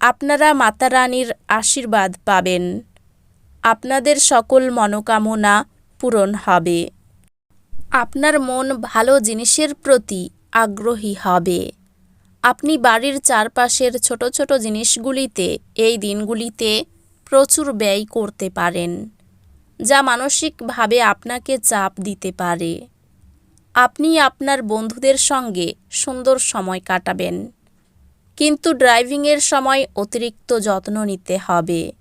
আপনারা মাতা রানীর আশীর্বাদ পাবেন। আপনাদের সকল মনোকামনা পূরণ হবে। আপনার মন ভালো জিনিসের প্রতি আগ্রহী হবে। আপনি বাড়ির চারপাশের ছোট ছোট জিনিসগুলিতে এই দিনগুলিতে প্রচুর ব্যয় করতে পারেন, যা মানসিকভাবে আপনাকে চাপ দিতে পারে। আপনি আপনার বন্ধুদের সঙ্গে সুন্দর সময় কাটাবেন। কিন্তু ড্রাইভিংয়ের সময় অতিরিক্ত যত্ন নিতে হবে।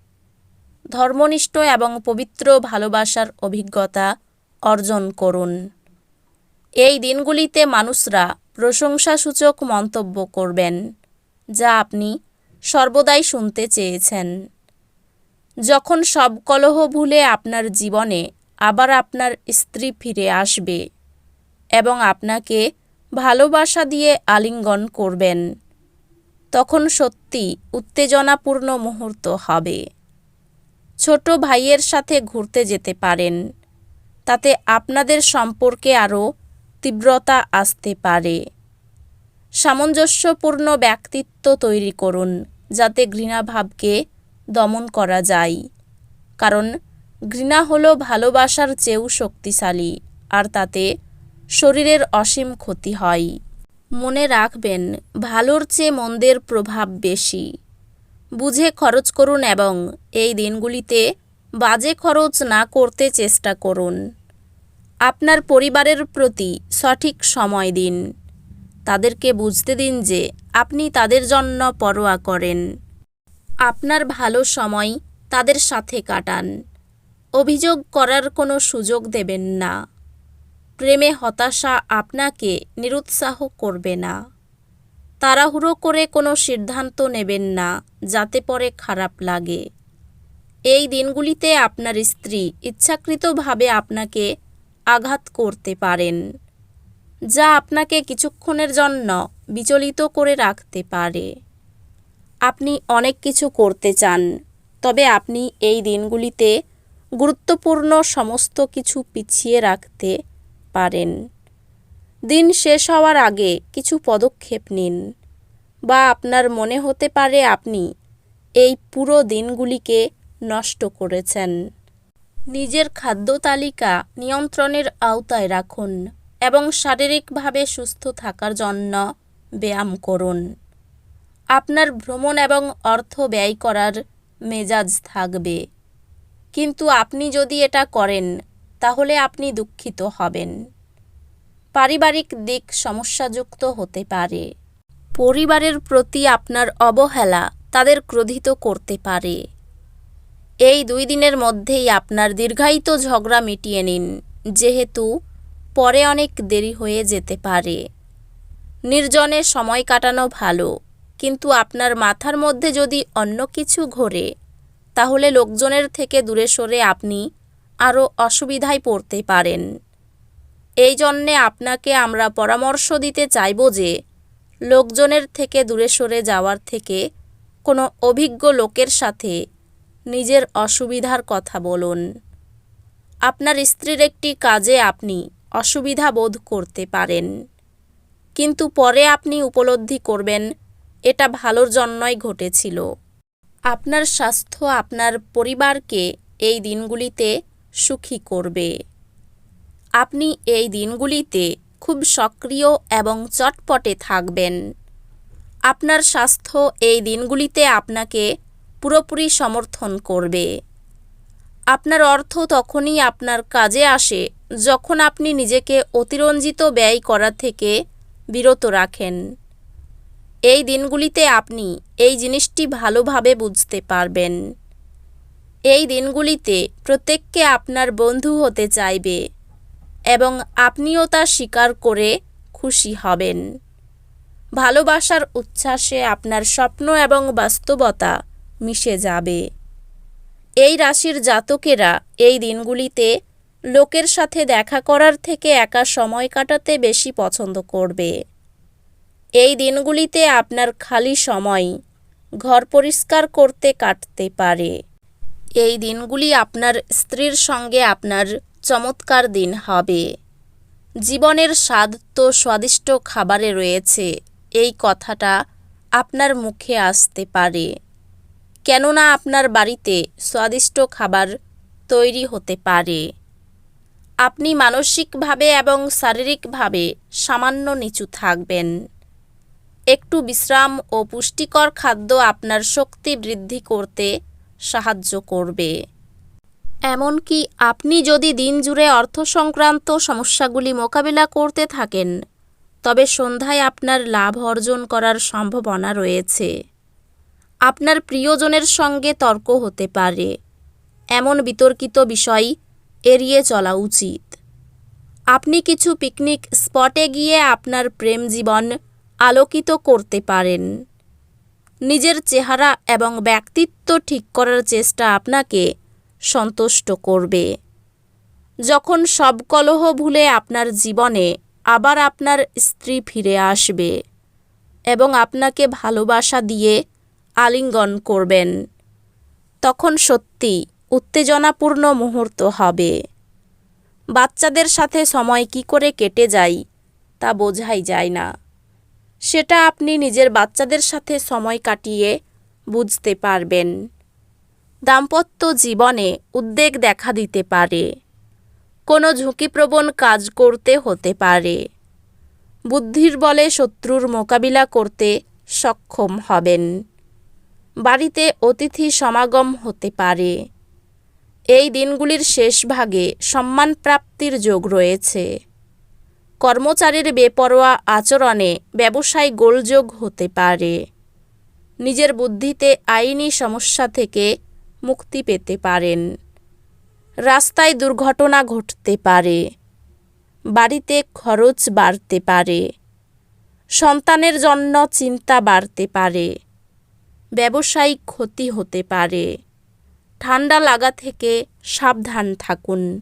ধর্মনিষ্ঠ এবং পবিত্র ভালোবাসার অভিজ্ঞতা অর্জন করুন। এই দিনগুলিতে মানুষরা প্রশংসাসূচক মন্তব্য করবেন, যা আপনি সর্বদাই শুনতে চেয়েছেন। যখন সব কলহ ভুলে আপনার জীবনে আবার আপনার স্ত্রী ফিরে আসবে এবং আপনাকে ভালোবাসা দিয়ে আলিঙ্গন করবেন তখন সত্যি উত্তেজনাপূর্ণ মুহূর্ত হবে। ছোট ভাইয়ের সাথে ঘুরতে যেতে পারেন। তাতে আপনাদের সম্পর্কে আরও তীব্রতা আসতে পারে। সামঞ্জস্যপূর্ণ ব্যক্তিত্ব তৈরি করুন, যাতে ঘৃণাভাবকে দমন করা যায়। কারণ ঘৃণা হলো ভালোবাসার চেয়েও শক্তিশালী, আর তাতে শরীরের অসীম ক্ষতি হয়। মনে রাখবেন, ভালোর চেয়ে মন্দের প্রভাব বেশি। বুঝে খরচ করুন এবং এই দিনগুলিতে বাজে খরচ না করতে চেষ্টা করুন। আপনার পরিবারের প্রতি সঠিক সময় দিন। তাদেরকে বুঝতে দিন যে আপনি তাদের জন্য পরোয়া করেন। আপনার ভালো সময় তাদের সাথে কাটান। অভিযোগ করার কোনো সুযোগ দেবেন না। প্রেমে হতাশা আপনাকে নিরুৎসাহ করবে না। তাড়াহুড়ো করে কোনো সিদ্ধান্ত নেবেন না, যাতে পরে খারাপ লাগে। এই দিনগুলিতে আপনার স্ত্রী ইচ্ছাকৃতভাবে আপনাকে আঘাত করতে পারেন, যা আপনাকে কিছুক্ষণের জন্য বিচলিত করে রাখতে পারে। আপনি অনেক কিছু করতে চান, তবে আপনি এই দিনগুলিতে গুরুত্বপূর্ণ সমস্ত কিছু পিছিয়ে রাখতে পারেন। দিন শেষ হওয়ার আগে কিছু পদক্ষেপ নিন। বা আপনার মনে হতে পারে আপনি এই পুরো দিনগুলিকে নষ্ট করেছেন। নিজের খাদ্য তালিকা নিয়ন্ত্রণের আওতায় রাখুন এবং শারীরিকভাবে সুস্থ থাকার জন্য ব্যায়াম করুন। আপনার ভ্রমণ এবং অর্থ ব্যয় করার মেজাজ থাকবে। কিন্তু আপনি যদি এটা করেন তাহলে আপনি দুঃখিত হবেন। পারিবারিক দিক সমস্যাযুক্ত হতে পারে। পরিবারের প্রতি আপনার অবহেলা তাদের ক্রোধিত করতে পারে। এই দুই দিনের মধ্যেই আপনার দীর্ঘায়িত ঝগড়া মিটিয়ে নিন, যেহেতু পরে অনেক দেরি হয়ে যেতে পারে। নির্জনে সময় কাটানো ভালো, কিন্তু আপনার মাথার মধ্যে যদি অন্য কিছু ঘোরে, তাহলে লোকজনের থেকে দূরে সরে আপনি আরও অসুবিধায় পড়তে পারেন। এই জন্যে আপনাকে আমরা পরামর্শ দিতে চাইব যে, লোকজনের থেকে দূরে সরে যাওয়ার থেকে কোনো অভিজ্ঞ লোকের সাথে নিজের অসুবিধার কথা বলুন। আপনার স্ত্রীর একটি কাজে আপনি অসুবিধা বোধ করতে পারেন। কিন্তু পরে আপনি উপলব্ধি করবেন, এটা ভালোর জন্যই ঘটেছিল। আপনার স্বাস্থ্য, আপনার পরিবারকে এই দিনগুলিতে সুখী করবে। আপনি এই দিনগুলিতে খুব সক্রিয় এবং চটপটে থাকবেন। আপনার স্বাস্থ্য এই দিনগুলিতে আপনাকে পুরোপুরি সমর্থন করবে। আপনার অর্থ তখনই আপনার কাজে আসে যখন আপনি নিজেকে অতিরঞ্জিত ব্যয় করা থেকে বিরত রাখেন। এই দিনগুলিতে আপনি এই জিনিসটি ভালোভাবে বুঝতে পারবেন। এই দিনগুলিতে প্রত্যেককে আপনার বন্ধু হতে চাইবে এবং আপনিও তা স্বীকার করে খুশি হবেন। ভালোবাসার উচ্ছ্বাসে আপনার স্বপ্ন এবং বাস্তবতা মিশে যাবে। এই রাশির জাতকেরা এই দিনগুলিতে লোকের সাথে দেখা করার থেকে একা সময় কাটাতে বেশি পছন্দ করবে। এই দিনগুলিতে আপনার খালি সময় ঘর পরিষ্কার করতে কাটতে পারে। এই দিনগুলি আপনার স্ত্রীর সঙ্গে আপনার চমৎকার দিন হবে। জীবনের স্বাদ তো স্বাদিষ্ট খাবারে রয়েছে। এই কথাটা আপনার মুখে আসতে পারে। কেননা আপনার বাড়িতে স্বাদিষ্ট খাবার তৈরি হতে পারে। আপনি মানসিকভাবে এবং শারীরিকভাবে সামান্য নিচু থাকবেন। একটু বিশ্রাম ও পুষ্টিকর খাদ্য আপনার শক্তি বৃদ্ধি করতে সাহায্য করবে। এমনকি আপনি যদি দিন জুড়ে অর্থ সংক্রান্ত সমস্যাগুলি মোকাবিলা করতে থাকেন, তবে সন্ধ্যায় আপনার লাভ অর্জন করার সম্ভাবনা রয়েছে। আপনার প্রিয়জনের সঙ্গে তর্ক হতে পারে। এমন বিতর্কিত বিষয় এড়িয়ে চলা উচিত। আপনি কিছু পিকনিক স্পটে গিয়ে আপনার প্রেম জীবন আলোকিত করতে পারেন। নিজের চেহারা এবং ব্যক্তিত্ব ঠিক করার চেষ্টা আপনাকে সন্তুষ্ট করবে। যখন সব কলহ ভুলে আপনার জীবনে আবার আপনার স্ত্রী ফিরে আসবে এবং আপনাকে ভালোবাসা দিয়ে আলিঙ্গন করবেন, তখন সত্যি উত্তেজনাপূর্ণ মুহূর্ত হবে। বাচ্চাদের সাথে সময় কি করে কেটে যায় তা বোঝাই যায় না। সেটা আপনি নিজের বাচ্চাদের সাথে সময় কাটিয়ে বুঝতে পারবেন। দাম্পত্য জীবনে উদ্বেগ দেখা দিতে পারে। কোনো ঝুঁকিপ্রবণ কাজ করতে হতে পারে। বুদ্ধির বলে শত্রুর মোকাবিলা করতে সক্ষম হবেন। বাড়িতে অতিথি সমাগম হতে পারে। এই দিনগুলির শেষ ভাগে সম্মান প্রাপ্তির যোগ রয়েছে। কর্মচারীর বেপরোয়া আচরণে ব্যবসায় গোলযোগ হতে পারে। নিজের বুদ্ধিতে আইনি সমস্যা থেকে মুক্তি পেতে পারেন। রাস্তায় দুর্ঘটনা ঘটতে পারে। বাড়িতে খরচ বাড়তে পারে। সন্তানের জন্য চিন্তা বাড়তে পারে। ব্যবসায়িক ক্ষতি হতে পারে। ঠান্ডা লাগা থেকে সাবধান থাকুন।